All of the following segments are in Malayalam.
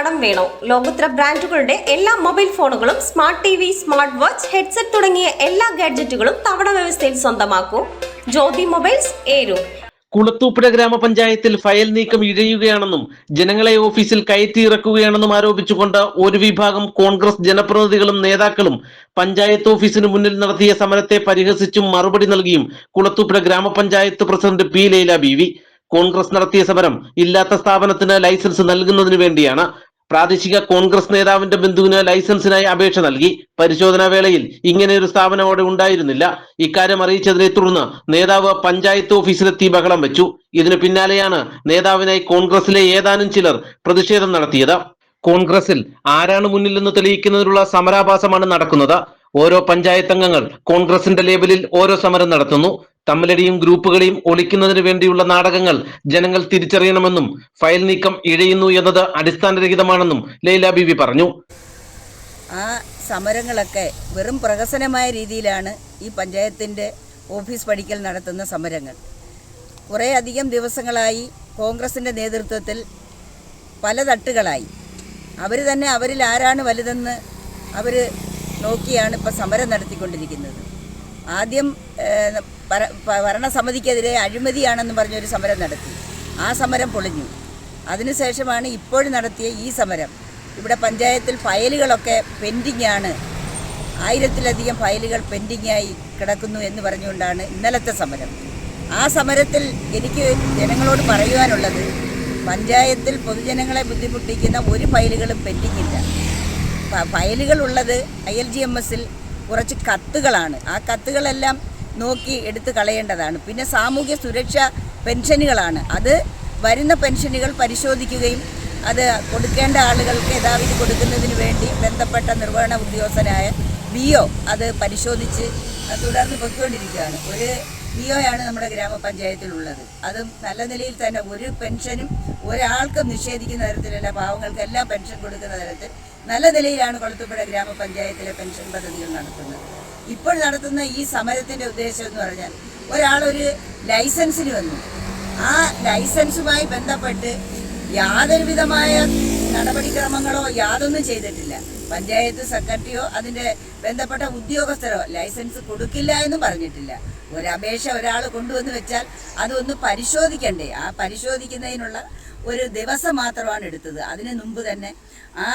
കടം വേണോ? ലോകോത്തര ബ്രാൻഡുകളുടെ എല്ലാ മൊബൈൽ ഫോണുകളും smart T V smart watch headset തുടങ്ങിയ എല്ലാ ഗാഡ്ജറ്റുകളും തവണ വ്യവസ്ഥയിൽ സ്വന്തമാക്കൂ. ജ്യോതി മൊബൈൽസ് ഏരൂർ കുളത്തൂപ്പുഴ ഗ്രാമപഞ്ചായത്തിൽ ഫയൽ നീക്കം ഇഴയുകയാണെന്നും ജനങ്ങളെ ഓഫീസിൽ കയറ്റിയിറക്കുകയാണെന്നും ആരോപിച്ചുകൊണ്ട് ഒരു വിഭാഗം കോൺഗ്രസ് ജനപ്രതിനിധികളും നേതാക്കളും പഞ്ചായത്ത് ഓഫീസിന് മുന്നിൽ നടത്തിയ സമരത്തെ പരിഹസിച്ചും മറുപടി നൽകിയും കുളത്തൂപ്പുഴ ഗ്രാമപഞ്ചായത്ത് president P Laila B Congress നടത്തിയ സമരം ഇല്ലാത്ത സ്ഥാപനത്തിന് ലൈസൻസ് നൽകുന്നതിന് വേണ്ടിയാണ് പ്രാദേശിക കോൺഗ്രസ് നേതാവിന്റെ ബന്ധുവിന് ലൈസൻസിനായി അപേക്ഷ നൽകി. പരിശോധനാ വേളയിൽ ഇങ്ങനെ ഒരു സ്ഥാപനം അവിടെ ഉണ്ടായിരുന്നില്ല. ഇക്കാര്യം അറിയിച്ചതിനെ തുടർന്ന് നേതാവ് പഞ്ചായത്ത് ഓഫീസിലെത്തി ബഹളം വെച്ചു. ഇതിനു പിന്നാലെയാണ് നേതാവിനായി കോൺഗ്രസിലെ ഏതാനും ചിലർ പ്രതിഷേധം നടത്തിയത്. കോൺഗ്രസിൽ ആരാണ് മുന്നിലെന്ന് തെളിയിക്കുന്നതിനുള്ള സമരാഭാസമാണ് നടക്കുന്നത്. ഓരോ പഞ്ചായത്ത് അംഗങ്ങൾ കോൺഗ്രസിന്റെ ലേബലിൽ ഓരോ സമരം നടത്തുന്നു. തമ്മിലടിയും ഗ്രൂപ്പുകളെയും ഒളിക്കുന്നതിന് വേണ്ടിയുള്ള നാടകങ്ങൾ ജനങ്ങൾ തിരിച്ചറിയണമെന്നും ഫയൽ നീക്കം ഇഴയുന്നു എന്നത് അടിസ്ഥാനരഹിതമാണെന്നും ലൈല ബിവി പറഞ്ഞു. ആ സമരങ്ങളൊക്കെ വെറും പ്രഹസനമായ രീതിയിലാണ് ഈ പഞ്ചായത്തിന്റെ ഓഫീസ് പടിക്കൽ നടത്തുന്ന സമരങ്ങൾ. കുറേ അധികം ദിവസങ്ങളായി കോൺഗ്രസിന്റെ നേതൃത്വത്തിൽ പല തട്ടുകളായി. അവർ തന്നെ അവരിൽ ആരാണ് വലുതെന്ന് അവർ നോക്കിയാണ് ഇപ്പോൾ സമരം നടത്തിക്കൊണ്ടിരിക്കുന്നത്. ആദ്യം ഭരണസമിതിക്കെതിരെ അഴിമതിയാണെന്ന് പറഞ്ഞൊരു സമരം നടത്തി. ആ സമരം പൊളിഞ്ഞു. അതിനുശേഷമാണ് ഇപ്പോഴും നടത്തിയ ഈ സമരം. ഇവിടെ പഞ്ചായത്തിൽ ഫയലുകളൊക്കെ പെൻഡിംഗ് ആണ് ആയിരത്തിലധികം ഫയലുകൾ പെൻഡിങ്ങായി കിടക്കുന്നു എന്ന് പറഞ്ഞുകൊണ്ടാണ് ഇന്നലത്തെ സമരം. ആ സമരത്തിൽ എനിക്ക് ജനങ്ങളോട് പറയുവാനുള്ളത് പഞ്ചായത്തിൽ പൊതുജനങ്ങളെ ബുദ്ധിമുട്ടിക്കുന്ന ഒരു ഫയലുകളും ഫ- ഫയലുകൾ ഉള്ളത് ഐ എൽ ജി എം എസിൽ കുറച്ച് കത്തുകളാണ്. ആ കത്തുകളെല്ലാം നോക്കി എടുത്ത് കളയേണ്ടതാണ്. പിന്നെ സാമൂഹ്യ സുരക്ഷ പെൻഷനുകളാണ്. അത് വരുന്ന പെൻഷനുകൾ പരിശോധിക്കുകയും അത് കൊടുക്കേണ്ട ആളുകൾക്ക് യഥാവിധി കൊടുക്കുന്നതിന് വേണ്ടി ബന്ധപ്പെട്ട നിർവഹണ ഉദ്യോഗസ്ഥനായ വി ഒ അത് പരിശോധിച്ച് തുടർന്ന് പൊയ്ക്കൊണ്ടിരിക്കുകയാണ്. ഒരു വി ഒയാണ് നമ്മുടെ ഗ്രാമപഞ്ചായത്തിലുള്ളത്. അതും നല്ല നിലയിൽ തന്നെ ഒരു പെൻഷനും ഒരാൾക്കും നിഷേധിക്കുന്ന തരത്തിലല്ല പാവങ്ങൾക്ക് എല്ലാം പെൻഷൻ കൊടുക്കുന്ന തരത്തിൽ നല്ല നിലയിലാണ് കൊളത്തുപുഴ ഗ്രാമപഞ്ചായത്തിലെ പെൻഷൻ പദ്ധതികൾ നടത്തുന്നത്. ഇപ്പോൾ നടത്തുന്ന ഈ സമരത്തിന്റെ ഉദ്ദേശം എന്ന് പറഞ്ഞാൽ ഒരാളൊരു ലൈസൻസിന് വന്നു. ആ ലൈസൻസുമായി ബന്ധപ്പെട്ട് യാതൊരുവിധമായ നടപടിക്രമങ്ങളോ യാതൊന്നും ചെയ്തിട്ടില്ല. പഞ്ചായത്ത് സെക്രട്ടറിയോ അതിന്റെ ബന്ധപ്പെട്ട ഉദ്യോഗസ്ഥരോ ലൈസൻസ് കൊടുക്കില്ല എന്നും പറഞ്ഞിട്ടില്ല. ഒരു അപേക്ഷ ഒരാൾ കൊണ്ടുവന്ന് വെച്ചാൽ അതൊന്ന് പരിശോധിക്കണ്ടേ? ആ പരിശോധിക്കുന്നതിനുള്ള ഒരു ദിവസം മാത്രമാണ് എടുത്തത്. അതിനു മുമ്പ് തന്നെ ആ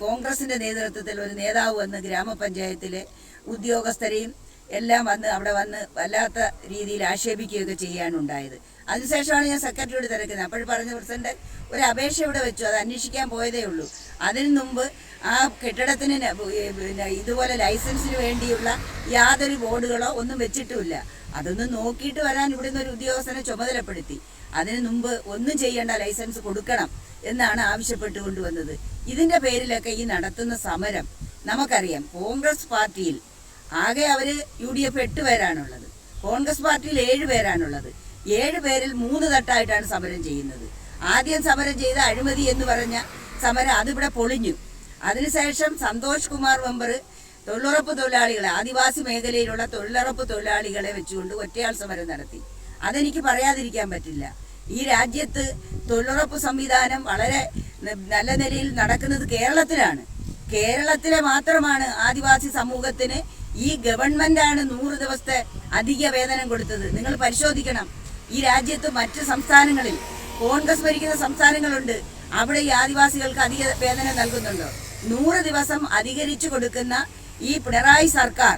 കോൺഗ്രസിന്റെ നേതൃത്വത്തിൽ ഒരു നേതാവ് വന്ന് ഗ്രാമപഞ്ചായത്തിലെ ഉദ്യോഗസ്ഥരെയും എല്ലാം വന്ന് അവിടെ വന്ന് വല്ലാത്ത രീതിയിൽ ആക്ഷേപിക്കുകയൊക്കെ ചെയ്യാനുണ്ടായത് അതിനുശേഷമാണ് ഞാൻ സെക്രട്ടറിയോട് തിരക്കുന്നത്. അപ്പോൾ പറഞ്ഞ പ്രസിഡന്റ് ഒരു അപേക്ഷ ഇവിടെ വെച്ചു. അത് അന്വേഷിക്കാൻ പോയതേ ഉള്ളൂ. അതിനു മുമ്പ് ആ കെട്ടിടത്തിന് ഇതുപോലെ ലൈസൻസിന് വേണ്ടിയുള്ള യാതൊരു ബോർഡുകളോ ഒന്നും വെച്ചിട്ടുമില്ല. അതൊന്ന് നോക്കിയിട്ട് വരാൻ ഇവിടുന്ന് ഒരു ഉദ്യോഗസ്ഥനെ ചുമതലപ്പെടുത്തി. അതിനു മുമ്പ് ഒന്നും ചെയ്യേണ്ട ലൈസൻസ് കൊടുക്കണം എന്നാണ് ആവശ്യപ്പെട്ടു കൊണ്ടുവന്നത് ഇതിന്റെ പേരിലൊക്കെ ഈ നടത്തുന്ന സമരം നമുക്കറിയാം. കോൺഗ്രസ് പാർട്ടിയിൽ ആകെ അവർ യു ഡി എഫ് എട്ട് പേരാണുള്ളത്. കോൺഗ്രസ് പാർട്ടിയിൽ ഏഴ് പേരാണുള്ളത്. ഏഴ് പേരിൽ മൂന്ന് തട്ടായിട്ടാണ് സമരം ചെയ്യുന്നത്. ആദ്യം സമരം ചെയ്ത അഴിമതി എന്ന് പറഞ്ഞ സമരം അതിവിടെ പൊളിഞ്ഞു. അതിനുശേഷം സന്തോഷ് കുമാർ മെമ്പർ തൊഴിലുറപ്പ് തൊഴിലാളികളെ ആദിവാസി മേഖലയിലുള്ള തൊഴിലുറപ്പ് തൊഴിലാളികളെ വെച്ചുകൊണ്ട് ഒറ്റയാൾ സമരം നടത്തി. അതെനിക്ക് പറയാതിരിക്കാൻ പറ്റില്ല. ഈ രാജ്യത്ത് തൊഴിലുറപ്പ് സംവിധാനം വളരെ നല്ല നിലയിൽ നടക്കുന്നത് കേരളത്തിലാണ്. കേരളത്തിലെ മാത്രമാണ് ആദിവാസി സമൂഹത്തിന് ഈ ഗവൺമെന്റാണ് നൂറ് ദിവസത്തെ അധിക വേതനം കൊടുത്തത്. നിങ്ങൾ പരിശോധിക്കണം. ഈ രാജ്യത്ത് മറ്റ് സംസ്ഥാനങ്ങളിൽ കോൺഗ്രസ് ഭരിക്കുന്ന സംസ്ഥാനങ്ങളുണ്ട്. അവിടെ ഈ ആദിവാസികൾക്ക് അധിക വേതനം നൽകുന്നുണ്ടോ. നൂറ് ദിവസം അധികരിച്ചു കൊടുക്കുന്ന ഈ പിണറായി സർക്കാർ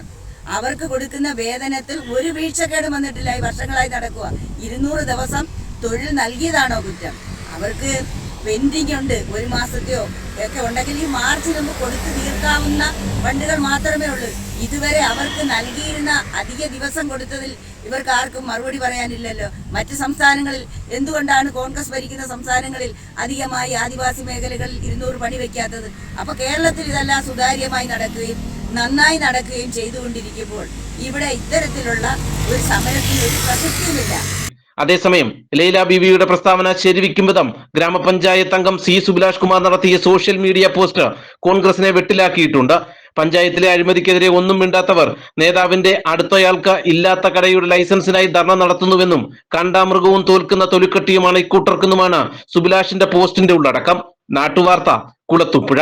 അവർക്ക് കൊടുക്കുന്ന വേതനത്തിൽ ഒരു വീഴ്ചക്കേട് വന്നിട്ടില്ല. ഈ വർഷങ്ങളായി നടക്കുക. ഇരുന്നൂറ് ദിവസം തൊഴിൽ നൽകിയതാണോ കുറ്റം? അവർക്ക് പെൻഡിങ് ഉണ്ട് ഒരു മാസത്തെയോ ഒക്കെ ഉണ്ടെങ്കിൽ ഈ മാർച്ചിന് മുമ്പ് കൊടുത്തു തീർക്കാവുന്ന ഫണ്ടുകൾ മാത്രമേ ഉള്ളൂ. ഇതുവരെ അവർക്ക് നൽകിയിരുന്ന അധിക ദിവസം കൊടുത്തതിൽ ഇവർക്ക് ആർക്കും മറുപടി പറയാനില്ലല്ലോ. മറ്റ് സംസ്ഥാനങ്ങളിൽ എന്തുകൊണ്ടാണ് കോൺഗ്രസ് ഭരിക്കുന്ന സംസ്ഥാനങ്ങളിൽ അധികമായി ആദിവാസി മേഖലകളിൽ ഇരുന്നൂറ് പണി വയ്ക്കാത്തത് അപ്പോൾ കേരളത്തിൽ ഇതെല്ലാം സുതാര്യമായി നടക്കുകയും നന്നായി നടക്കുകയും ചെയ്തുകൊണ്ടിരിക്കുമ്പോൾ ഇവിടെ ഇത്തരത്തിലുള്ള ഒരു സമരത്തിന് ഒരു പ്രസക്തിയുമില്ല. അതേസമയം ലൈല ബിബിയുടെ പ്രസ്താവന ശരിവിക്കും വിധം ഗ്രാമപഞ്ചായത്ത് അംഗം സി സുബിലാഷ് കുമാർ നടത്തിയ സോഷ്യൽ മീഡിയ പോസ്റ്റ് കോൺഗ്രസിനെ വെട്ടിലാക്കിയിട്ടുണ്ട്. പഞ്ചായത്തിലെ അഴിമതിക്കെതിരെ ഒന്നും മിണ്ടാത്തവർ നേതാവിന്റെ അടുത്തയാൾക്ക് ഇല്ലാത്ത കടയുടെ ലൈസൻസിനായി ധർണ നടത്തുന്നുവെന്നും കണ്ടാമൃഗവും തോൽക്കുന്ന തൊലിക്കെട്ടിയുമാണ് ഇക്കൂട്ടർക്കെന്നുമാണ് സുബിലാഷിന്റെ പോസ്റ്റിന്റെ ഉള്ളടക്കം. നാട്ടുവാർത്ത കുളത്തുപുഴ